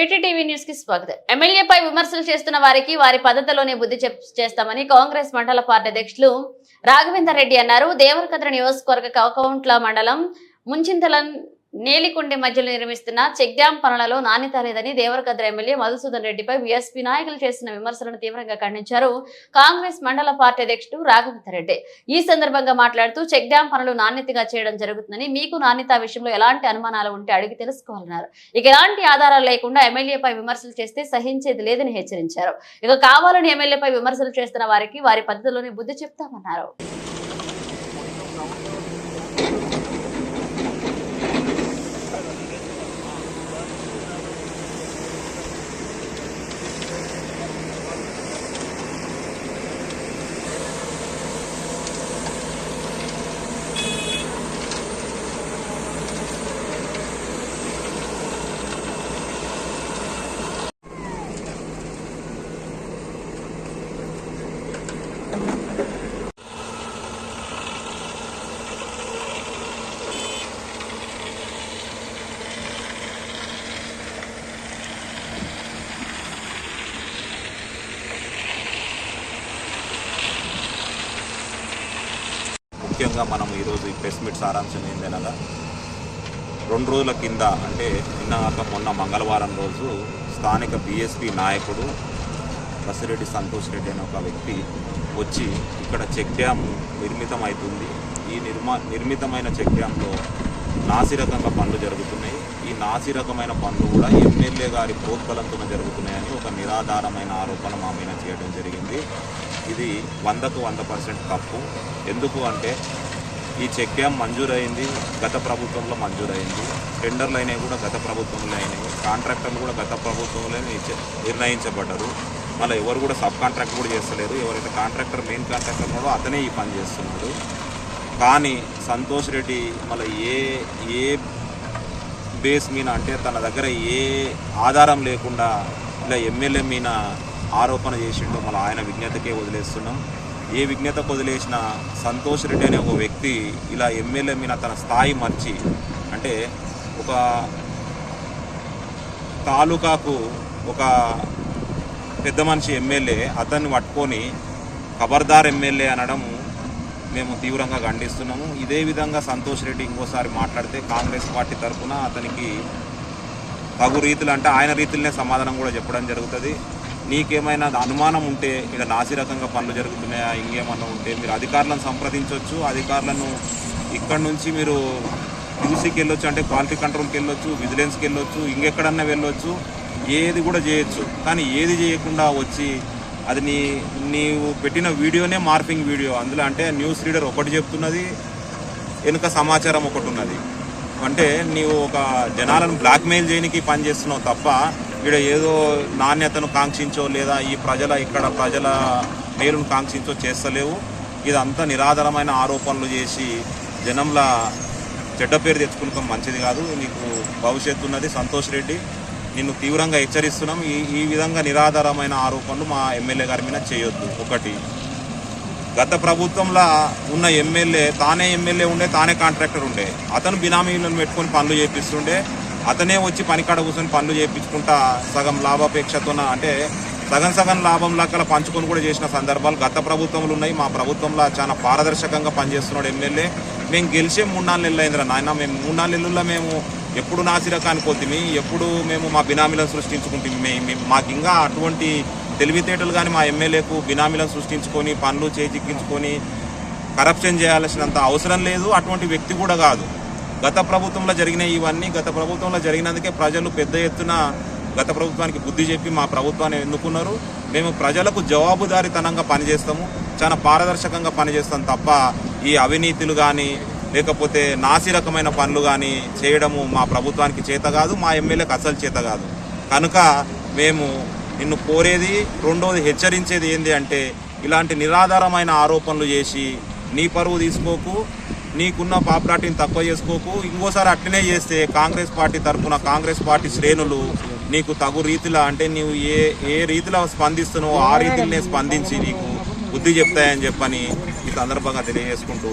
ఏటీటీవీ న్యూస్కి స్వాగతం. ఎమ్మెల్యేపై విమర్శలు చేస్తున్న వారికి వారి పద్ధతిలోనే బుద్ధి చెప్ చేస్తామని కాంగ్రెస్ మండల పార్టీ అధ్యక్షులు రాఘవేందర్ రెడ్డి అన్నారు. దేవరకద్ర నియోజకవర్గ కౌకౌంట్ల మండలం ముంచింతల నేలికొండ మధ్యలో నిర్మిస్తున్న చెక్ డ్యాం పనులలో నాణ్యత లేదని దేవరకద్ర ఎమ్మెల్యే మధుసూదన్ రెడ్డిపై బీఎస్పీ నాయకులు చేసిన విమర్శలను తీవ్రంగా ఖండించారు. కాంగ్రెస్ మండల పార్టీ అధ్యక్షుడు రాఘవేందర్ రెడ్డి ఈ సందర్భంగా మాట్లాడుతూ చెక్ డ్యాం పనులు నాణ్యతగా చేయడం జరుగుతుందని మీకు నాణ్యత విషయంలో ఎలాంటి అనుమానాలు ఉంటే అడిగి తెలుసుకోవాలన్నారు. ఇక ఎలాంటి ఆధారాలు లేకుండా ఎమ్మెల్యేపై విమర్శలు చేస్తే సహించేది లేదని హెచ్చరించారు. ఇక కావాలని ఎమ్మెల్యేపై విమర్శలు చేస్తున్న వారికి వారి పద్ధతిలోనే బుద్ధి చెప్తామన్నారు. ముఖ్యంగా మనం ఈరోజు ఈ ప్రెస్ మీట్ సారాంశం ఏందనగా రెండు రోజుల కింద అంటే నిన్న మొన్న మంగళవారం రోజు స్థానిక బీఎస్పీ నాయకుడు బసిరెడ్డి సంతోష్ రెడ్డి అనే ఒక వ్యక్తి వచ్చి ఇక్కడ చెక్ డ్యామ్ నిర్మితమవుతుంది ఈ నిర్మా నిర్మితమైన చెక్ డ్యాంలో నాసిరకంగా పనులు జరుగుతున్నాయి. ఈ నాసిరకమైన పనులు కూడా ఎమ్మెల్యే గారి ప్రోత్బలంతో జరుగుతున్నాయని ఒక నిరాధారమైన ఆరోపణ మా మీద చేయడం జరిగింది. ఇది వందకు వంద పర్సెంట్ తప్పు. ఎందుకు అంటే ఈ చెక్ డ్యామ్ మంజూరైంది గత ప్రభుత్వంలో మంజూరైంది. టెండర్లు అయినవి కూడా గత ప్రభుత్వంలో అయినాయి కాంట్రాక్టర్లు కూడా గత ప్రభుత్వంలో నిర్ణయించబడ్డారు. మళ్ళీ ఎవరు కూడా సబ్ కాంట్రాక్ట్ కూడా చేస్తలేరు ఎవరైతే కాంట్రాక్టర్ మెయిన్ కాంట్రాక్టర్ ఉన్నాడో అతనే ఈ పని చేస్తున్నాడు కానీ సంతోష్ రెడ్డి మళ్ళీ ఏ ఏ బేస్ మీద అంటే తన దగ్గర ఏ ఆధారం లేకుండా ఇలా ఎమ్మెల్యే మీద ఆరోపణ చేసిండో మళ్ళీ ఆయన విజ్ఞతకే వదిలేస్తున్నాం. ఏ విజ్ఞతకు వదిలేసిన సంతోష్ రెడ్డి అనే ఒక వ్యక్తి ఇలా ఎమ్మెల్యే మీద తన స్థాయి మర్చి అంటే ఒక తాలూకాకు ఒక పెద్ద మనిషి ఎమ్మెల్యే అతన్ని పట్టుకొని ఖబర్దార్ ఎమ్మెల్యే అనడం మేము తీవ్రంగా ఖండిస్తున్నాము. ఇదే విధంగా సంతోష్ రెడ్డి ఇంకోసారి మాట్లాడితే కాంగ్రెస్ పార్టీ తరఫున అతనికి తగు రీతులు అంటే ఆయన రీతిలోనే సమాధానం కూడా చెప్పడం జరుగుతుంది. నీకేమైనా అనుమానం ఉంటే ఇక్కడ నాసిరకంగా పనులు జరుగుతున్నాయా? ఇంకేమన్నా ఉంటే మీరు అధికారులను సంప్రదించవచ్చు అధికారులను ఇక్కడ నుంచి మీరు యూసీకి వెళ్ళొచ్చు అంటే క్వాలిటీ కంట్రోల్కి వెళ్ళొచ్చు విజిలెన్స్కి వెళ్ళొచ్చు ఇంకెక్కడన్నా వెళ్ళొచ్చు. ఏది కూడా చేయొచ్చు. కానీ ఏది చేయకుండా వచ్చి అది నీ నీవు పెట్టిన వీడియోనే మార్పింగ్ వీడియో. అందులో అంటే న్యూస్ రీడర్ ఒకటి చెప్తున్నది వెనుక సమాచారం ఒకటి ఉన్నది. అంటే నీవు ఒక జనాలను బ్లాక్మెయిల్ చేయడానికి పని చేస్తున్నావు తప్ప ఇక్కడ ఏదో నాణ్యతను కాంక్షించో లేదా ఈ ప్రజల ఇక్కడ ప్రజల మేలును కాంక్షించో చేస్తలేవు. ఇదంతా నిరాధారమైన ఆరోపణలు చేసి జనంలా చెడ్డ పేరు తెచ్చుకుంటాం మంచిది కాదు. నీకు భవిష్యత్తు ఉన్నది సంతోష్ రెడ్డి. నిన్ను తీవ్రంగా హెచ్చరిస్తున్నాం. ఈ ఈ విధంగా నిరాధారమైన ఆరోపణలు మా ఎమ్మెల్యే గారి మీద చేయొద్దు. ఒకటి గత ప్రభుత్వంలో ఉన్న ఎమ్మెల్యే తానే ఎమ్మెల్యే ఉండే తానే కాంట్రాక్టర్ ఉండే. అతను బినామీలను పెట్టుకొని పనులు చేపిస్తుండే. అతనే వచ్చి పనికాడ కూర్చొని పనులు చేయించుకుంటా సగం లాభాపేక్షతోన అంటే సగం సగం లాభం లెక్కల పంచుకొని కూడా చేసిన సందర్భాలు గత ప్రభుత్వంలో ఉన్నాయి. మా ప్రభుత్వంలో చాలా పారదర్శకంగా పనిచేస్తున్నాడు ఎమ్మెల్యే. మేము గెలిచే మూడు నాలుగు నెలలు అయిందిరా నాయన. మేము మూడు నాలుగు నెలల్లో మేము ఎప్పుడు నాసిరకానికి పోతుంది ఎప్పుడు మేము మా బినామీలను సృష్టించుకుంటుంది మేము మాకు ఇంకా అటువంటి తెలివితేటలు కానీ మా ఎమ్మెల్యేకు బినామీలను సృష్టించుకొని పనులు చేజిక్కించుకొని కరప్షన్ చేయాల్సినంత అవసరం లేదు అటువంటి వ్యక్తి కూడా కాదు. గత ప్రభుత్వంలో జరిగిన ఇవన్నీ గత ప్రభుత్వంలో జరిగినందుకే ప్రజలు పెద్ద ఎత్తున గత ప్రభుత్వానికి బుద్ధి చెప్పి మా ప్రభుత్వాన్ని ఎన్నుకున్నారు. మేము ప్రజలకు జవాబుదారీతనంగా పనిచేస్తాము చాలా పారదర్శకంగా పనిచేస్తాం తప్ప ఈ అవినీతులు కానీ లేకపోతే నాసి రకమైన పనులు కానీ చేయడము మా ప్రభుత్వానికి చేత కాదు మా ఎమ్మెల్యేకి అసలు చేత కాదు. కనుక మేము నిన్ను కోరేది రెండోది హెచ్చరించేది ఏంటి అంటే ఇలాంటి నిరాధారమైన ఆరోపణలు చేసి నీ పరువు తీసుకోకు నీకున్న పాపులారిటీని తక్కువ చేసుకోకు ఇంకోసారి అట్లనే చేస్తే కాంగ్రెస్ పార్టీ తరఫున కాంగ్రెస్ పార్టీ శ్రేణులు నీకు తగు రీతిలో అంటే నీవు ఏ ఏ రీతిలో స్పందిస్తున్నావో ఆ రీతిలోనే స్పందించి నీకు బుద్ధి చెప్తాయని చెప్పని ఈ సందర్భంగా తెలియజేసుకుంటూ